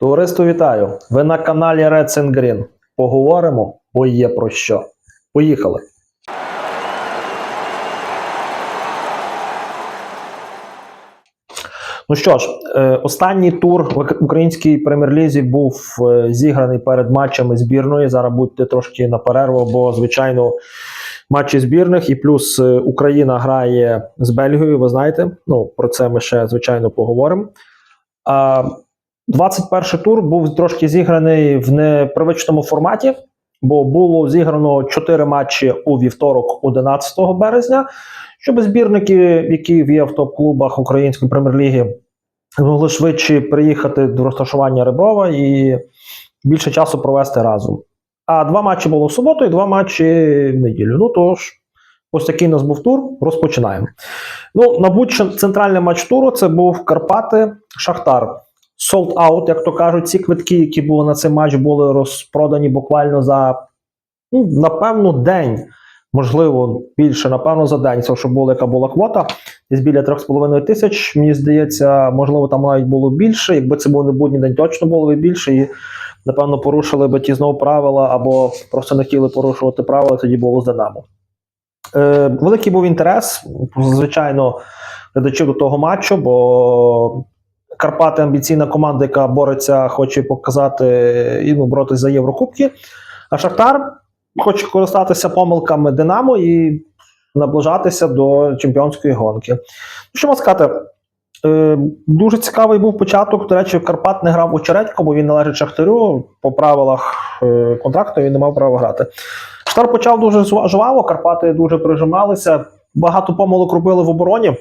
Товариство вітаю! Ви на каналі Red and Green. Поговоримо, бо є про що. Поїхали! Ну що ж, е, останній тур в українській прем'єр-лізі був е, зіграний перед матчами збірної. Зараз будьте трошки на перерву, бо звичайно матчі збірних, і плюс е, Україна грає з Бельгією. Ви знаєте, ну про це ми ще звичайно поговоримо. А 21 тур був трошки зіграний в непривичному форматі, бо було зіграно 4 матчі у вівторок, 11 березня, щоб збірники, які є в топ-клубах української прем'єр-ліги, змогли швидше приїхати до розташування Реброва і більше часу провести разом. А два матчі було в суботу і два матчі в неділю. Ну тож, ось такий у нас був тур. Розпочинаємо. Ну, мабуть, центральний матч туру це був Карпати Шахтар. Sold out, як то кажуть, ці квитки, які були на цей матч, були розпродані буквально за ну, напевно день. Можливо, більше, напевно, за день. Це що була, яка була квота, десь біля 3,5 тисяч. Мені здається, можливо, там навіть було більше. Якби це був не будній день, точно було б більше. І, напевно, порушили би ті знову правила, або просто не хотіли порушувати правила, тоді було з Динамо. Е, великий був інтерес, звичайно, глядачів до того матчу, бо Карпати амбіційна команда, яка бореться, хоче показати і ну, боротися за Єврокубки. А Шахтар хоче користатися помилками Динамо і наближатися до чемпіонської гонки. Що можна сказати? Е, дуже цікавий був початок. До речі, Карпат не грав очередько, бо він належить Шахтарю. По правилах е, контракту він не мав права грати. Шахтар почав дуже жва- жваво, Карпати дуже прижималися. Багато помилок робили в обороні.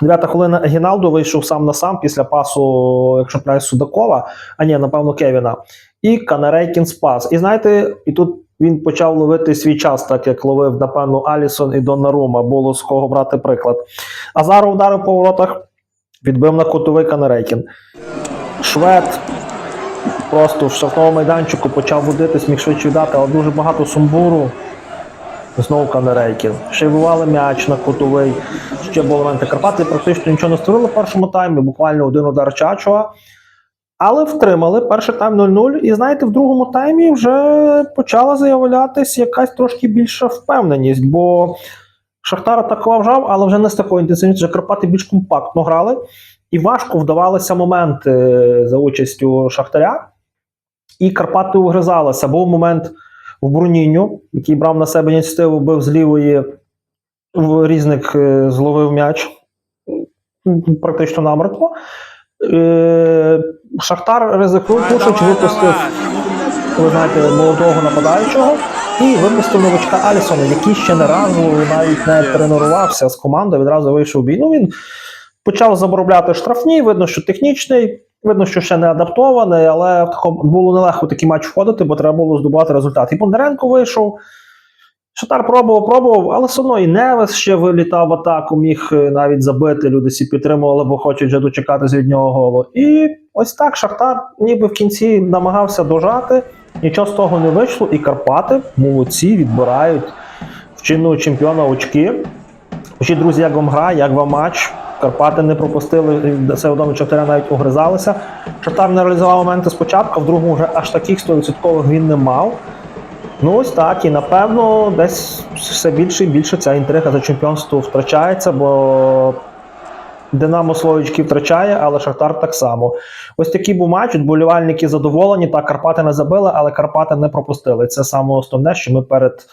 Дев'ята хвилина Гіналдо вийшов сам на сам після пасу, якщо не Судакова, а ні, напевно, Кевіна. І Канарейкін спас. І знаєте, і тут він почав ловити свій час, так як ловив, напевно, Алісон і Доннарума. Було з кого брати приклад. Азаров ударив по воротах, відбив на котовий Канарейкін. Швед просто в штрафному майданчику почав водитись, міг швидше віддати, але дуже багато сумбуру. Знову й вивали м'яч на кутовий. Ще були моменти Карпати. Практично нічого не створили в першому таймі, буквально один удар Чачуа. Але втримали перший тайм 0-0. І знаєте, в другому таймі вже почала заявлятись якась трошки більша впевненість, бо Шахтар атакував жав, але вже не з такою інтенсивністю. Вже Карпати більш компактно грали. І важко вдавалися моменти за участю Шахтаря. І Карпати угризалися. Був момент в Бруніню, який брав на себе ініціативу, бив з лівої в різник е, зловив м'яч практично намертво. Е, Шахтар ризикнув, Пушич випустив, ви знаєте, молодого нападаючого і випустив новачка Алісона, який ще не разу навіть не тренувався з командою, відразу вийшов в бій. Ну, він почав заробляти штрафні, видно, що технічний, видно, що ще не адаптований, але було нелегко такий матч входити, бо треба було здобувати результат. І Бондаренко вийшов. Шатар пробував, пробував, але все одно і Невес ще вилітав в атаку, міг е, навіть забити. Люди всі підтримували, бо хочуть вже дочекатися від нього голу. І ось так Шахтар ніби в кінці намагався дожати. Нічого з того не вийшло, і Карпати молодці відбирають в чинного чемпіона очки. Пишіть, друзі, як вам гра, як вам матч. Карпати не пропустили, це удома Шахтаря навіть огризалися. Шахтар не реалізував моменти спочатку, в другому вже аж таких 100% він не мав. Ну ось так, і напевно, десь все більше і більше ця інтрига за чемпіонство втрачається, бо Динамо свої втрачає, але Шахтар так само. Ось такий був матч. Вболівальники задоволені. Так, Карпати не забили, але Карпати не пропустили. Це саме основне, що ми перед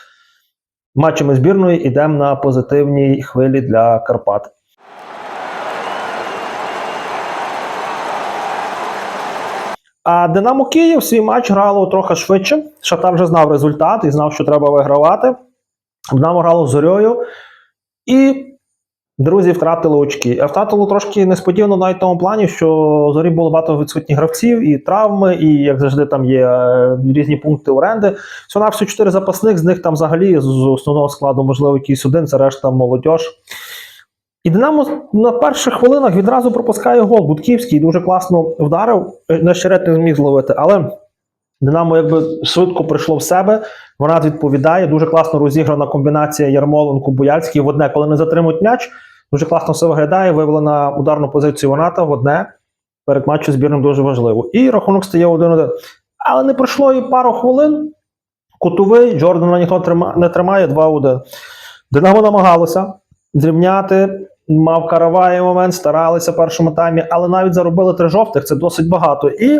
матчами збірної йдемо на позитивній хвилі для Карпат. А Динамо Київ свій матч грало трохи швидше. Шахтар вже знав результат і знав, що треба вигравати. Динамо грало з зорьою. І друзі втратили очки. А втратили трошки несподівано навіть в тому плані, що зорі було багато відсутніх гравців, і травми, і як завжди, там є е, різні пункти оренди. Всього на всі чотири запасних, з них там взагалі з основного складу, можливо, якийсь один, це решта молодь. І Динамо на перших хвилинах відразу пропускає гол. Будківський дуже класно вдарив, е, на щерет не зміг зловити. Але Динамо якби швидко прийшло в себе. Вона відповідає. Дуже класно розіграна комбінація Ярмоленко Буяльський в одне, коли не затримують м'яч. Дуже класно все виглядає. Вивели на ударну позицію Ваната в одне. перед матчем збірним дуже важливо. І рахунок стає 1-1. Але не пройшло і пару хвилин. Кутовий, Джордана ніхто не тримає 2-1. Динамо намагалося зрівняти. Мав караває момент, старалися в першому таймі, але навіть заробили три жовтих, це досить багато. І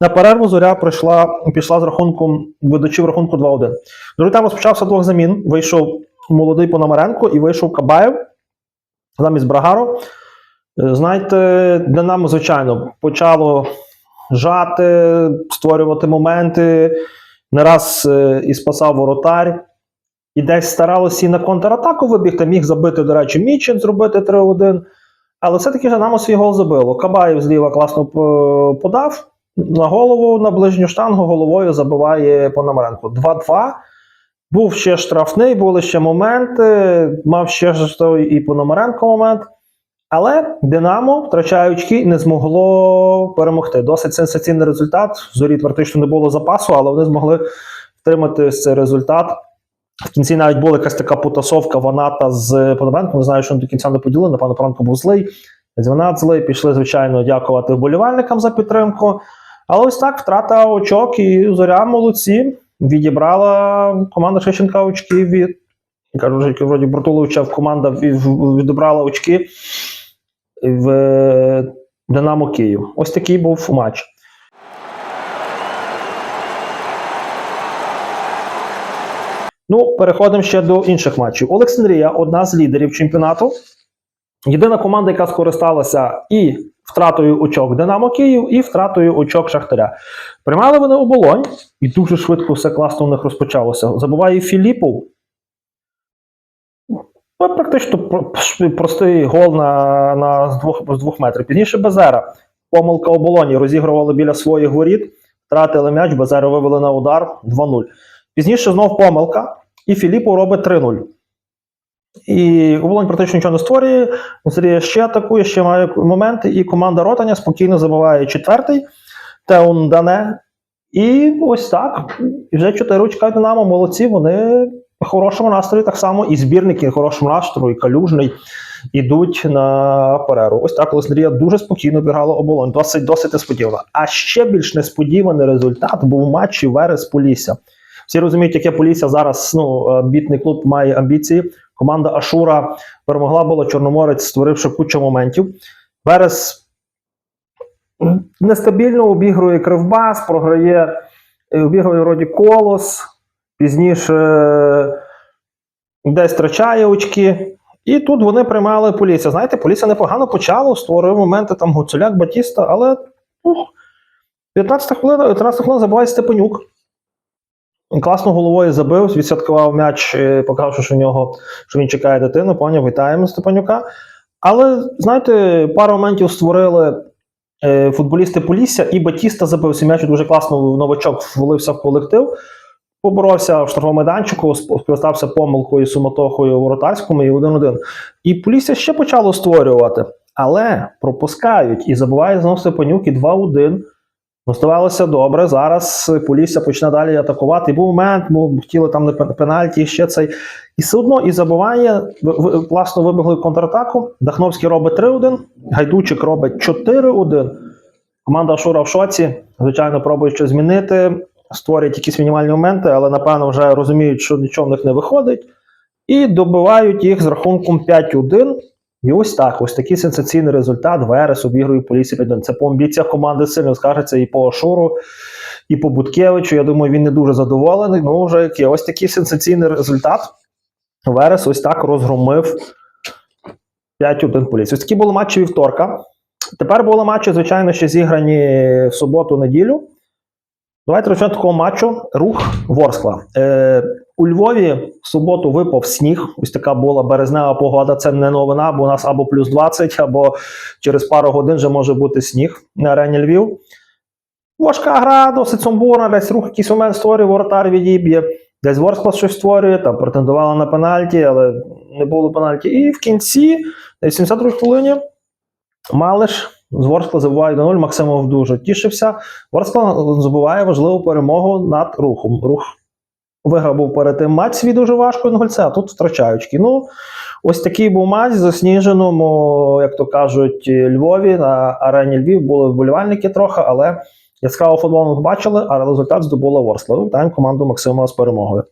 на перерву зоря прийшла, пішла з рахунком, ведучи рахунку 2-1. Другий тайм розпочався двох замін. Вийшов молодий Пономаренко і вийшов Кабаєв замість Брагару. Е, Знаєте, Динамо, звичайно, почало жати, створювати моменти. Не раз е, і спасав воротар. І десь старалося і на контратаку вибігти, міг забити, до речі, Мічин, зробити 3-1. Але все-таки Динамо свій гол забило. Кабаєв зліва класно подав на голову, на ближню штангу головою забиває Пономаренко. 2-2. Був ще штрафний, були ще моменти, мав ще і Пономаренко момент. Але Динамо, втрачаючи, не змогло перемогти. Досить сенсаційний результат. Зорі практично не було запасу, але вони змогли втримати цей результат. В кінці навіть була якась така потасовка Ваната з Пономаренком. Не знаю, що вони до кінця не поділили. Напевно, Пономаренко був злий. Ванат злий. Пішли, звичайно, дякувати вболівальникам за підтримку. Але ось так втрата очок і зоря молодці. Відібрала команда Шевченка очки від. Кажуть, що вроді Бартуловича команда відібрала очки в е, Динамо Київ. Ось такий був матч. Ну, переходимо ще до інших матчів. Олександрія одна з лідерів чемпіонату. Єдина команда, яка скористалася і втратою очок Динамо Київ, і втратою очок Шахтаря. Приймали вони оболонь, і дуже швидко все класно у них розпочалося. Забуває Філіпов. Ну, Практично простий гол на, на двох, з двох метрів. Пізніше Безера. Помилка оболоні. Розігрували біля своїх воріт, втратили м'яч, Безера вивели на удар 2-0. Пізніше знов помилка, і Філіпов робить 3-0. І оболонь практично нічого не створює. Сергія ще атакує, ще має моменти, і команда Ротаня спокійно забиває четвертий. Теун Дане. І ось так. І вже чотири очка Динамо, молодці, вони в хорошому настрої так само, і збірники в хорошому настрої, і калюжний, ідуть на перерву. Ось так Олександрія дуже спокійно бігала оболонь. Досить досить несподівано. А ще більш несподіваний результат був у матчі Верес Полісся. Всі розуміють, яке Полісся зараз ну, амбітний клуб має амбіції. Команда Ашура перемогла була Чорноморець, створивши кучу моментів. Верес нестабільно обігрує Кривбас, програє, е, обігрує вроді колос, пізніше е, десь втрачає очки. І тут вони приймали Полісся. Знаєте, Полісся непогано почало, створив моменти там Гуцуляк, Батіста, але ух, 15 хвилин, 13 хвилин забуває Степанюк. Він Класно головою забив, відсвяткував м'яч, е, показавши, що в нього що він чекає дитину. Поняв, вітаємо Степанюка. Але знаєте, пару моментів створили е, футболісти Полісся, і Батіста забив м'яч дуже класно. Новачок влився в колектив. Поборовся в штрафному майданчику, скористався помилкою суматохою у воротарському і 1-1. І Полісся ще почало створювати, але пропускають і забуває знову Степанюк і 2-1. Ну, здавалося добре. Зараз Полісся почне далі атакувати. Був момент, бо хотіли там на пенальті, ще цей. І все одно і забуває. В- в- вибігли контратаку. Дахновський робить 3-1, Гайдучик робить 4-1. Команда Шура в шоці. Звичайно, пробує щось змінити, створюють якісь мінімальні моменти, але напевно вже розуміють, що нічого в них не виходить. І добивають їх з рахунком 5-1. І ось так, ось такий сенсаційний результат. Верес обігрує Полісі 5-1. Це по амбіціях команди сильно скажеться і по Ашуру, і по Буткевичу. Я думаю, він не дуже задоволений. Ну, вже який. Ось такий сенсаційний результат. Верес ось так розгромив 5-1 Полісі. Ось такі були матчі вівторка. Тепер були матчі, звичайно, ще зіграні в суботу-неділю. Давайте розпочнемо такого матчу. Рух Ворскла. Е, у Львові в суботу випав сніг. Ось така була березнева погода. Це не новина, бо у нас або плюс 20, або через пару годин вже може бути сніг на арені Львів. Важка гра, досить сумбурна, десь рух якийсь момент створює, воротар відіб'є. Десь Ворскла щось створює, там претендувала на пенальті, але не було пенальті. І в кінці, десь 72 хвилині, Малиш з Ворскла забуває до 0. Максимов дуже тішився. Ворскла забуває важливу перемогу над рухом. Рух виграв був перед тим матч свій дуже важко інгульця, а тут втрачають очки. Ну, ось такий був матч в засніженому, як то кажуть, Львові на арені Львів були вболівальники трохи, але яскраво футбол ми бачили, а результат здобула Ворскла. Вітаємо команду Максима з перемогою.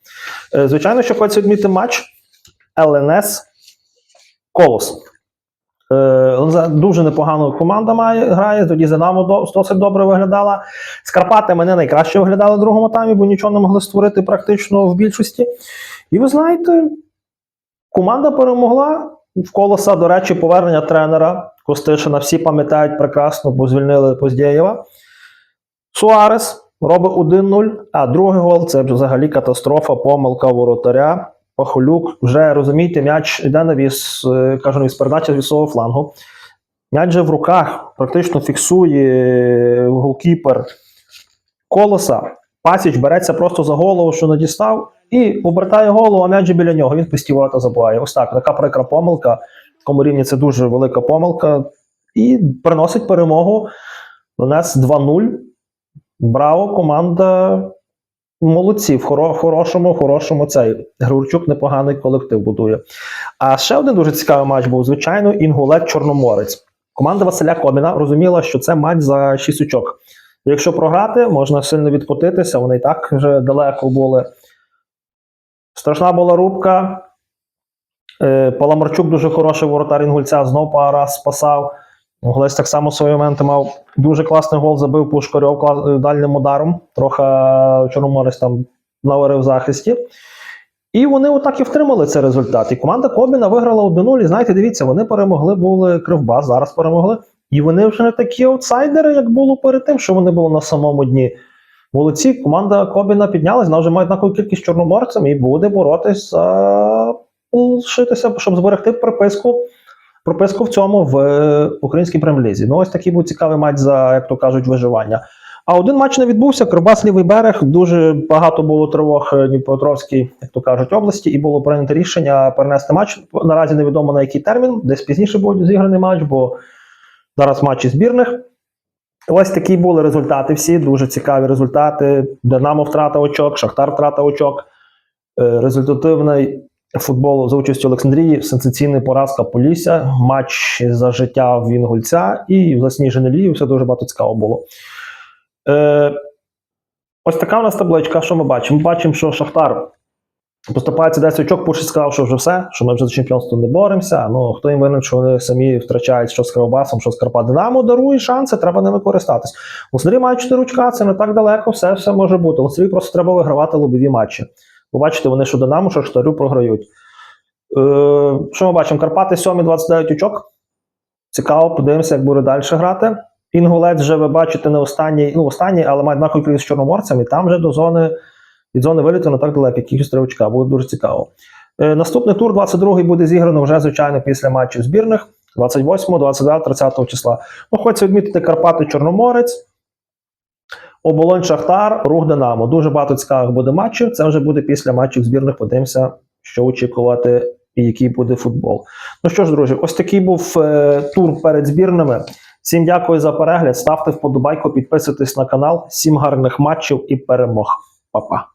Е, Звичайно, що хочеться відмітити матч ЛНС Колос. Е, Дуже непогано команда має, грає, тоді Динамо до- досить добре виглядала. Скарпати мене найкраще виглядали в другому таймі, бо нічого не могли створити практично в більшості. І ви знаєте, команда перемогла. В колоса, до речі, повернення тренера Костишина. Всі пам'ятають прекрасно, бо звільнили Поздєєва. Суарес робить 1-0, а другий гол це взагалі катастрофа, помилка воротаря. Пахолюк вже розумієте, м'яч йде на віс, е, кажу, віс передача з вісового флангу. М'яч же в руках практично фіксує е, голкіпер колоса. Пасіч береться просто за голову, що не дістав, і обертає голову, а м'яч біля нього. Він та забуває. Ось так, така прикра помилка. В такому рівні це дуже велика помилка. І приносить перемогу. Донець 2-0. Браво, команда молодці. В хоро- хорошому, хорошому цей Григорчук непоганий колектив будує. А ще один дуже цікавий матч був, звичайно, Інгулет Чорноморець. Команда Василя Коміна розуміла, що це матч за 6 очок. Якщо програти, можна сильно відкотитися, вони і так вже далеко були. Страшна була рубка. Е, Паламарчук дуже хороший воротар Інгульця, знов пару раз спасав. Голець так само в свої моменти мав. Дуже класний гол забив Пушкарьов кла- е, дальним ударом. Трохи Чорноморець там наварив захисті. І вони отак і втримали цей результат. І команда Кобіна виграла 1-0. І знаєте, дивіться, вони перемогли, були Кривбас, зараз перемогли. І вони вже не такі аутсайдери, як було перед тим, що вони були на самому дні. Молодці, команда Кобіна піднялась, вона вже має однакову кількість чорноморцем і буде за лишитися, щоб зберегти приписку, прописку в цьому в е, українській прем'єр-лізі. Ну, ось такий був цікавий матч за, як то кажуть, виживання. А один матч не відбувся. Кривбас лівий берег. Дуже багато було тривог е, Дніпропетровській, як то кажуть, області, і було прийнято рішення перенести матч. Наразі невідомо на який термін, десь пізніше буде зіграний матч, бо зараз матчі збірних. Ось такі були результати всі, дуже цікаві результати. Динамо втрата очок, Шахтар втрата очок. Е, Результативний футбол за участю Олександрії, сенсаційна поразка Полісся, матч за життя в Інгульця і в засніжений Львів. Все дуже багато цікаво було. Е, ось така у нас табличка. Що ми бачимо? Ми бачимо, що Шахтар поступається 10 очок, Пушич сказав, що вже все, що ми вже за чемпіонство не боремося. Ну хто їм винен, що вони самі втрачають що з Кривбасом, що з Карпат Динамо дарує шанси, треба ними користатись. Лосарі мають 4 очка, це не так далеко, все, все може бути. Лосарі просто треба вигравати лобові матчі. Побачите, вони що Динамо, що Шахтарю програють. Е, що ми бачимо? Карпати 7 29 очок. Цікаво, подивимося, як буде далі грати. Інгулець вже ви бачите не останній, ну останній, але має однакову кількість з чорноморцем, і там вже до зони від зони виліту не так далеко, якихось три очка. Буде дуже цікаво. Е, наступний тур, 22-й, буде зіграно вже, звичайно, після матчів збірних. 28, 29, 30 числа. Ну, хочеться відмітити Карпати Чорноморець, Оболонь Шахтар, Рух Динамо. Дуже багато цікавих буде матчів. Це вже буде після матчів збірних. Подивимося, що очікувати і який буде футбол. Ну що ж, друзі, ось такий був е, тур перед збірними. Всім дякую за перегляд. Ставте вподобайку, підписуйтесь на канал. Всім гарних матчів і перемог. Па-па.